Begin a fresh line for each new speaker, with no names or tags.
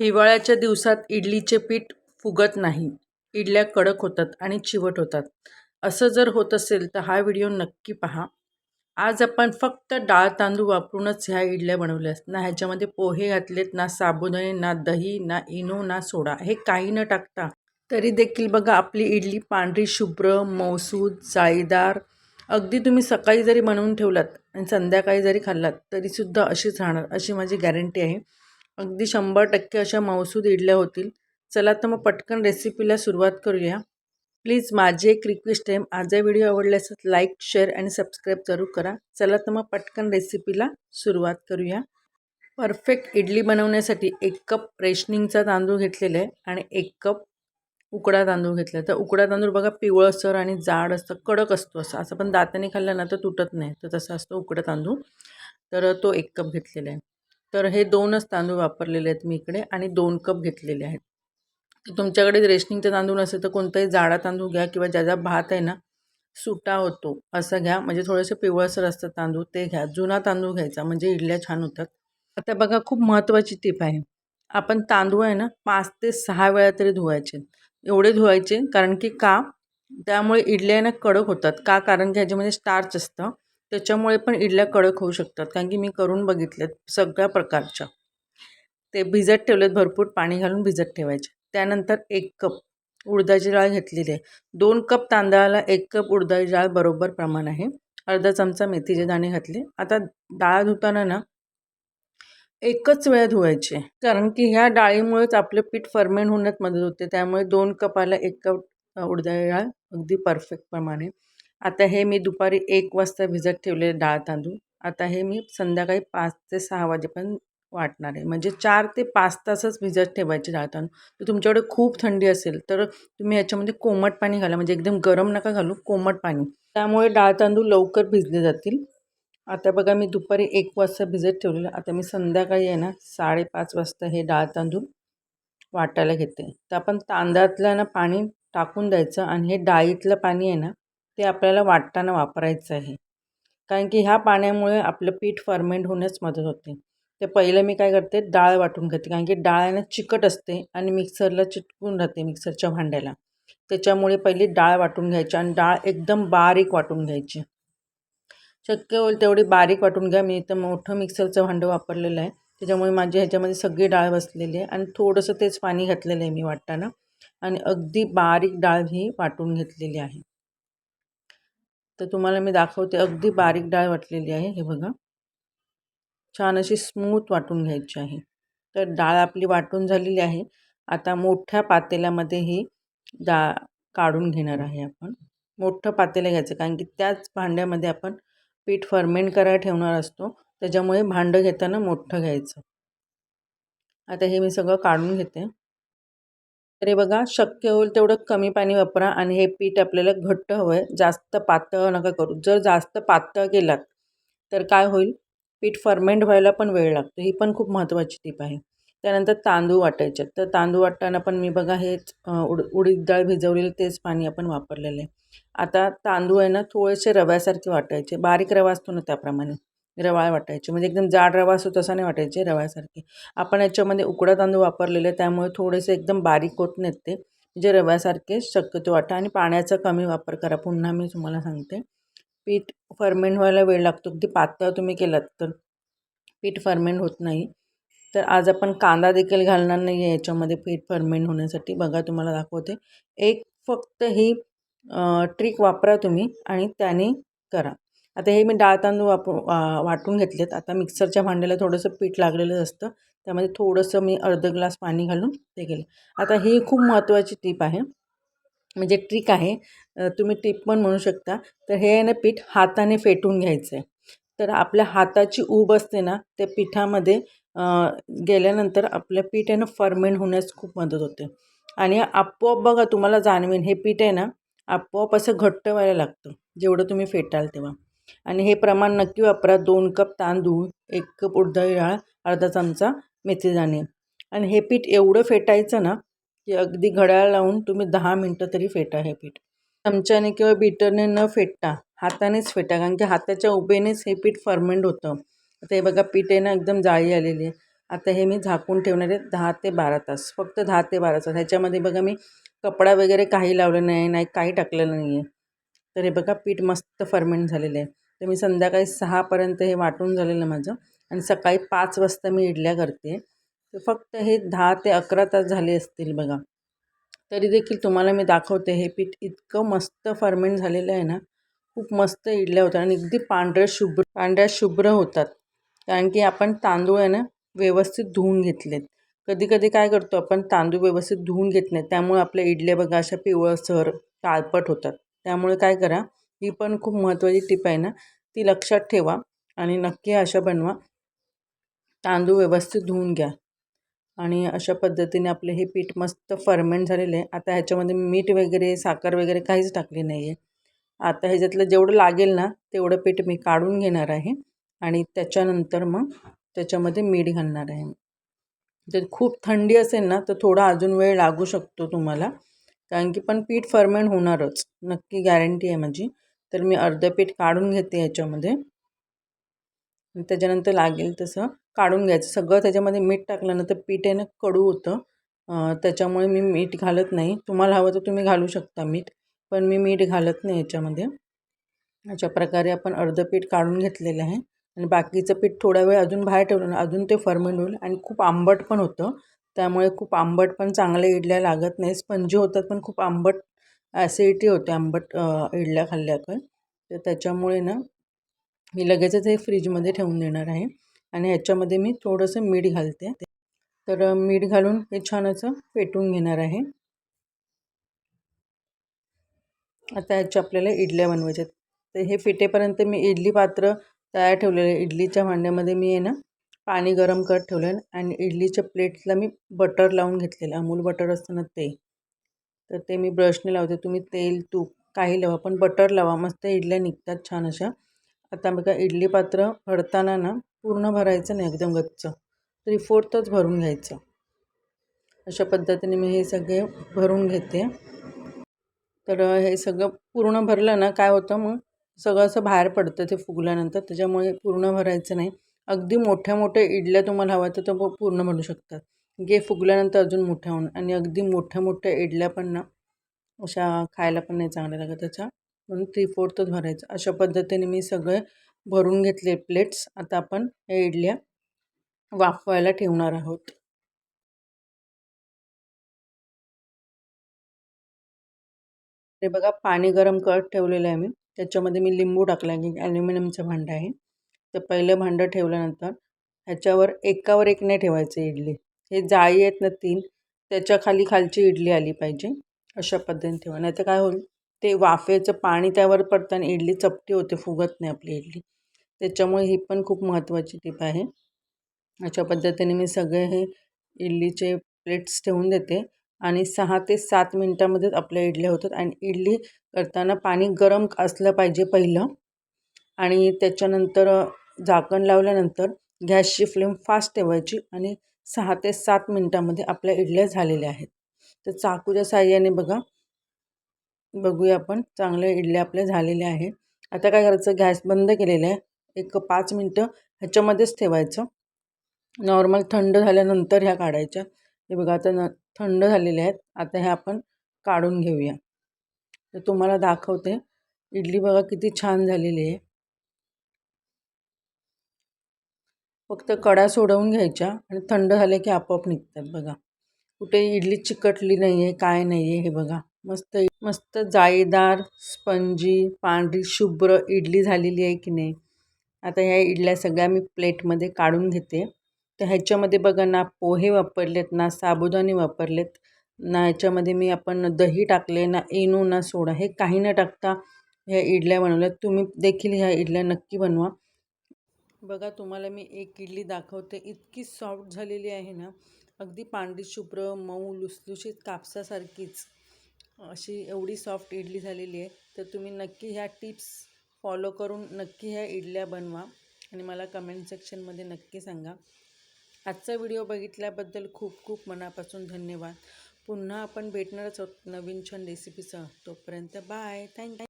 हिवाळ्याच्या दिवसात इडलीचे पीठ फुगत नाही. इडल्या कडक होतात आणि चिवट होतात. असं जर होत असेल तर हा व्हिडिओ नक्की पहा. आज आपण फक्त डाळ तांदूळ वापरूनच ह्या इडल्या बनवल्या आहेत ना ह्याच्यामध्ये पोहे घातलेत ना साबुदाणे ना दही ना इनो ना सोडा. हे काही न टाकता तरी देखील बघा आपली इडली पांढरी शुभ्र मौसूद जाळीदार. अगदी तुम्ही सकाळी जरी बनवून ठेवलात आणि संध्याकाळी जरी खाल्लात तरीसुद्धा अशीच राहणार अशी माझी गॅरंटी आहे. अगदी शंभर टक्के अशा मौसूद इडल्या होतील. चला तर मग पटकन रेसिपीला सुरुवात करूया. प्लीज माझी एक रिक्वेस्ट आहे. माझा व्हिडिओ आवडल्यास लाईक शेअर आणि सबस्क्राईब जरूर करा. चला तर मग पटकन रेसिपीला सुरुवात करूया. परफेक्ट इडली बनवण्यासाठी एक कप रेशनिंगचा तांदूळ घेतलेला आहे आणि एक कप उकडा तांदूळ घेतला तर उकडा तांदूळ बघा पिवळसर आणि जाड असतं कडक असतो असं. असं पण दाताने खाल्लं ना तर तुटत नाही. तर तसं असतो उकडा तांदूळ. तर तो एक कप घेतलेला आहे. तर हे दोनच तांदूळ वापरलेले आहेत मी इकडे आणि दोन कप घेतलेले आहेत. तर तुमच्याकडे रेशनिंगचा तांदूळ असेल तर कोणताही जाडा तांदूळ घ्या किंवा ज्याचा भात आहे ना सुटा होतो असा घ्या. म्हणजे थोडेसे पिवळसर असतात तांदूळ ते घ्या. जुना तांदूळ घ्यायचा म्हणजे इडल्या छान होतात. आता बघा खूप महत्त्वाची टीप आहे. आपण तांदूळ आहे ना पाच ते सहा वेळा तरी धुवायचे. एवढे धुवायचे कारण की का? त्यामुळे इडल्या ना कडक होतात. का? कारण की ह्याच्यामध्ये स्टार्च असतं. त्याच्यामुळे पण इडल्या कडक होऊ शकतात. कारण की मी करून बघितलेत सगळ्या प्रकारच्या. ते भिजत ठेवलेत भरपूर पाणी घालून भिजत ठेवायचे. त्यानंतर एक कप उडदाची डाळ घेतलेली आहे. दोन कप तांदळाला एक कप उडदाची डाळ बरोबर प्रमाण आहे. अर्धा चमचा मेथीचे दाणे घातले. आता डाळ धुताना ना एकच वेळा धुवायचे कारण की ह्या डाळीमुळेच आपलं पीठ फर्मेंट होण्यात मदत होते. त्यामुळे दोन कपाला एक कप उडदाची डाळ अगदी परफेक्ट प्रमाणे आता हे मी दुपारी एक वाजता भिजत ठेवले डाळ तांदूळ. आता हे मी संध्याकाळी पाच ते सहा वाजेपर्यंत वाटणार आहे. म्हणजे चार ते पाच तासच भिजत ठेवायचे डाळ तांदूळ. तर तुमच्याकडे खूप थंडी असेल तर तुम्ही याच्यामध्ये कोमट पाणी घाला. म्हणजे एकदम गरम नका घालू कोमट पाणी. त्यामुळे डाळ तांदूळ लवकर भिजले जातील. आता बघा मी दुपारी एक वाजता भिजत ठेवलेलं. आता मी संध्याकाळी आहे ना साडेपाच वाजता हे डाळ तांदूळ वाटायला घेते. तर आपण तांदळातलं ना पाणी टाकून द्यायचं आणि हे डाळीतलं पाणी आहे ना ते आपल्याला वाटताना वापरायचं आहे. कारण की ह्या पाण्यामुळे आपलं पीठ फर्मेंट होण्यास मदत होते. ते पहिलं मी काय करते डाळ वाटून घेते. कारण की डाळ चिकट असते आणि मिक्सरला चिटकून राहते मिक्सरच्या भांड्याला. त्याच्यामुळे पहिली डाळ वाटून घ्यायची आणि डाळ एकदम बारीक वाटून घ्यायची. शक्य होईल तेवढी बारीक वाटून घ्या. मी इथं मोठं मिक्सरचं भांडं वापरलेलं आहे. त्याच्यामुळे माझी ह्याच्यामध्ये सगळी डाळ बसलेली आहे आणि थोडंसं तेच पाणी घातलेलं आहे मी वाटताना आणि अगदी बारीक डाळ ही वाटून घेतलेली आहे. तर तुम्हाला मी दाखवते अगदी बारीक डाळ वाटलेली आहे हे बघा. छान अशी स्मूथ वाटून घ्यायची आहे. तर डाळ आपली वाटून झालेली आहे. आता मोठ्या पातेल्यामध्ये ही डाळ काढून घेणार आहे आपण. मोठं पातेलं घ्यायचं कारण की त्याच भांड्यामध्ये आपण पीठ फर्मेंट करायला ठेवणार असतो. त्याच्यामुळे भांडं घेताना मोठं घ्यायचं. आता हे मी सगळं काढून घेते. तरी बघा शक्य होईल तेवढं कमी पाणी वापरा आणि हे पीठ आपल्याला घट्ट हवं आहे जास्त पातळ नका करू. जर जास्त पातळ केलात तर काय होईल? पीठ फर्मेंट व्हायला पण वेळ लागतो. ही पण खूप महत्त्वाची टीप आहे. त्यानंतर तांदूळ वाटायचे. तर तांदूळ वाटताना पण मी बघा हेच उड उडीद डाळ भिजवलेलं तेच पाणी आपण वापरलेलं आहे. आता तांदूळ आहे ना थोडेसे रव्यासारखे वाटायचे. बारीक रवा असतो ना त्याप्रमाणे. रवाळ वाटायचे. म्हणजे एकदम जाड रवा असतो तसा नाही वाटायचे रव्यासारखे. आपण याच्यामध्ये उकडा तांदूळ वापरलेले त्यामुळे थोडेसे एकदम बारीक होत नाहीत ते. म्हणजे रव्यासारखे शक्यतो वाटा आणि पाण्याचा कमी वापर करा. पुन्हा मी तुम्हाला सांगते. पीठ फर्मेंट व्हायला वेळ लागतो. अगदी पातळ तुम्ही केलात तर पीठ फर्मेंट होत नाही. तर आज आपण कांदा देखील घालणार नाही आहे याच्यामध्ये पीठ फर्मेंट होण्यासाठी. बघा तुम्हाला दाखवते. एक फक्त ही ट्रिक वापरा तुम्ही आणि त्याने करा. आता हे मी डाळ तांदूळ वाप वाटून घेतलेत. आता मिक्सरच्या भांड्याला थोडंसं पीठ लागलेलं असतं. त्यामध्ये थोडंसं मी अर्ध ग्लास पाणी घालून ते केलं. आता ही खूप महत्त्वाची टीप आहे. म्हणजे ट्रिक आहे. तुम्ही टीप पण म्हणू शकता. तर हे आहे ना पीठ हाताने फेटून घ्यायचं आहे तर आपल्या हाताची ऊब असते ना त्या पिठामध्ये गेल्यानंतर आपलं पीठ आहे ना फर्मेंट होण्यास खूप मदत होते. आणि आपोआप बघा तुम्हाला जाणवेन. हे पीठ आहे ना आपोआप असं घट्ट व्हायला लागतं जेवढं तुम्ही फेटाल तेव्हा. आणि हे प्रमाण नक्की वापरा. दोन कप तांदूळ एक कप उडदाळी डाळ अर्धा चमचा मेथी दाणे आणि हे पीठ एवढं फेटायचं ना की अगदी घड्याळ लावून तुम्ही दहा मिनटं तरी फेटा हे पीठ. चमच्याने किंवा बीटरने न फेटता हातानेच फेटा कारण की हाताच्या उभेनेच हे पीठ फर्मेंट होतं. आता हे बघा पीठ आहे ना एकदम जाळी आलेली आहे. आता हे मी झाकून ठेवणार आहे दहा ते बारा तास. फक्त दहा ते बारा तास. ह्याच्यामध्ये बघा मी कपडा वगैरे काही लावलं नाही नाही काही टाकलेलं नाही आहे तर हे बघा पीठ मस्त फर्मेंट झालेलं आहे. तर मी संध्याकाळी सहापर्यंत हे वाटून झालेलं माझं. आणि सकाळी पाच वाजता मी इडल्या करते. तर फक्त हे दहा ते अकरा तास झाले असतील बघा. तरी देखील तुम्हाला मी दाखवते हे पीठ इतकं मस्त फर्मेंट झालेलं आहे ना खूप मस्त इडल्या होतात आणि अगदी पांढऱ्या शुभ्र पांढऱ्या शुभ्र होतात. कारण की आपण तांदूळ आहे ना व्यवस्थित धुवून घेतलेत. कधी कधी काय करतो आपण तांदूळ व्यवस्थित धुवून घेत नाही. त्यामुळे आपल्या इडल्या बघा अशा पिवळसर काळपट होतात. त्यामुळे काय करा ही पण खूप महत्त्वाची टीप आहे ना ती लक्षात ठेवा आणि नक्की अशा बनवा. तांदूळ व्यवस्थित धुवून घ्या. आणि अशा पद्धतीने आपले हे पीठ मस्त फर्मेंट झालेलं आहे. आता ह्याच्यामध्ये मीठ वगैरे साखर वगैरे काहीच टाकली नाही आहे आता ह्याच्यातलं जेवढं लागेल ना तेवढं पीठ मी काढून घेणार आहे. आणि त्याच्यानंतर मग त्याच्यामध्ये मीठ घालणार आहे. जर खूप थंडी असेल ना तर थोडा अजून वेळ लागू शकतो तुम्हाला. कारण की पण पीठ फर्मेंट होणारच. नक्की गॅरंटी आहे माझी. तर मी अर्धं पीठ काढून घेते ह्याच्यामध्ये. त्याच्यानंतर लागेल तसं काढून घ्यायचं. सगळं त्याच्यामध्ये मीठ टाकलं ना तर पीठ आहे ना कडू होतं. त्याच्यामुळे मी मीठ घालत नाही. तुम्हाला हवं तर तुम्ही घालू शकता मीठ पण मी मीठ घालत नाही याच्यामध्ये अशा प्रकारे आपण अर्धं पीठ काढून घेतलेलं आहे. आणि बाकीचं पीठ थोडा वेळ अजून बाहेर ठेवलं ना अजून ते फर्मेंट होईल. आणि खूप आंबट पण होतं. त्यामुळे खूप आंबट पण चांगल्या इडल्या लागत नाही स्पंजी होतात पण खूप आंबट ॲसिडिटी होते आंबट इडल्या खाल्ल्या तर त्याच्यामुळे ना मी लगेचच हे फ्रीजमध्ये ठेवून देणार आहे. आणि ह्याच्यामध्ये मी थोडंसं मीठ घालते. तर मीठ घालून हे छान असं पेटून घेणार आहे. आता ह्याच्या आपल्याला इडल्या बनवायच्या तर हे फिटेपर्यंत मी इडली पात्र तयार ठेवलेलं आहे. इडलीच्या भांड्यामध्ये मी आहे ना पाणी गरम करत ठेवलं आहे आणि इडलीच्या प्लेट्सला मी बटर लावून घेतलेलं अमूल बटर असतं ना ते. तर ते मी ब्रशने लावते. तुम्ही तेल तूप काही लावा पण बटर लावा. मस्त इडल्या निघतात छान अशा. आता बघा इडली पात्र भरताना ना पूर्ण भरायचं नाही एकदम गच्च. थ्री फोर्थच भरून घ्यायचं. अशा पद्धतीने मी हे सगळे भरून घेते. तर हे सगळं पूर्ण भरलं ना काय होतं मग? सगळं असं बाहेर पडतं ते फुगल्यानंतर. त्याच्यामुळे पूर्ण भरायचं नाही. अगदी मोठ्या मोठ्या इडल्या तुम्हाला हव्या तर पूर्ण बनू शकतात. गे फुगल्यानंतर अजून मोठ्या होऊन. आणि अगदी मोठ्या मोठ्या इडल्या पण ना अशा खायला पण नाही चांगल्या लागत त्याच्या. म्हणून थ्री फोर्थच भरायचं. अशा पद्धतीने मी सगळे भरून घेतले प्लेट्स आता आपण या इडल्या वाफवायला ठेवणार आहोत. ते बघा पाणी गरम करत ठेवलेलं आहे मी. त्याच्यामध्ये मी लिंबू टाकला की ॲल्युमिनियमचं भांडं आहे. तर पहिलं भांडं ठेवल्यानंतर ह्याच्यावर एकावर एक नाही ठेवायचं इडली. हे जाळी आहेत ना तीन त्याच्याखाली खालची इडली आली पाहिजे अशा पद्धतीने ठेवा. नाही तर काय होईल ते वाफेचं पाणी त्यावर पडताना इडली चपटी होते फुगत नाही आपली इडली. त्याच्यामुळे ही पण खूप महत्त्वाची टीप आहे. अशा पद्धतीने मी सगळे हे इडलीचे प्लेट्स ठेवून देते आणि सहा ते सात मिनटामध्येच आपल्या इडल्या होतात. आणि इडली करताना पाणी गरम असलं पाहिजे पहिलं. आणि त्याच्यानंतर झाकण लावल्यानंतर गॅसची फ्लेम फास्ट ठेवायची आणि सहा ते सात मिनटामध्ये आपल्या इडल्या झालेल्या आहेत. तर चाकूच्या साह्याने बघा बघूया आपण चांगल्या इडल्या आपल्या झालेल्या आहेत. आता काय करायचं गॅस बंद केलेला आहे. एक पाच मिनटं ह्याच्यामध्येच ठेवायचं. नॉर्मल थंड झाल्यानंतर ह्या काढायच्या. हे बघा आता न थंड झालेले आहेत. आता हे आपण काढून घेऊया. तर तुम्हाला दाखवते. इडली बघा किती छान झालेली आहे. फक्त कडा सोडवून घ्यायच्या आणि थंड झाले की आपोआप निघतात बघा. कुठे इडली चिकटली नाही आहे काय नाही आहे हे बघा. मस्त मस्त जाळीदार स्पंजी पांढरी शुभ्र इडली झालेली आहे की नाही. आता ह्या इडल्या सगळ्या मी प्लेटमध्ये काढून घेते. तर ह्याच्यामध्ये बघा ना पोहे वापरलेत ना साबुदाणे वापरलेत ना ह्याच्यामध्ये मी आपण दही टाकले ना इनो ना सोडा हे काही न टाकता ह्या इडल्या बनवल्यात. तुम्ही देखील ह्या इडल्या नक्की बनवा. बघा तुम्हाला मी एक इडली दाखवते. इतकी सॉफ्ट झालेली आहे ना. अगदी पांढरी शुभ्र मऊ लुसलुशीत कापसासारखीच अशी एवढी सॉफ्ट इडली झालेली आहे. तर तुम्ही नक्की ह्या टिप्स फॉलो करून नक्की ह्या इडल्या बनवा आणि मला कमेंट सेक्शनमध्ये नक्की सांगा. आजचा व्हिडिओ बघितल्याबद्दल खूप खूप मनापासून धन्यवाद. पुन्हा आपण भेटणारच आहोत नवीन छान रेसिपीसह. तोपर्यंत बाय. थँक्यू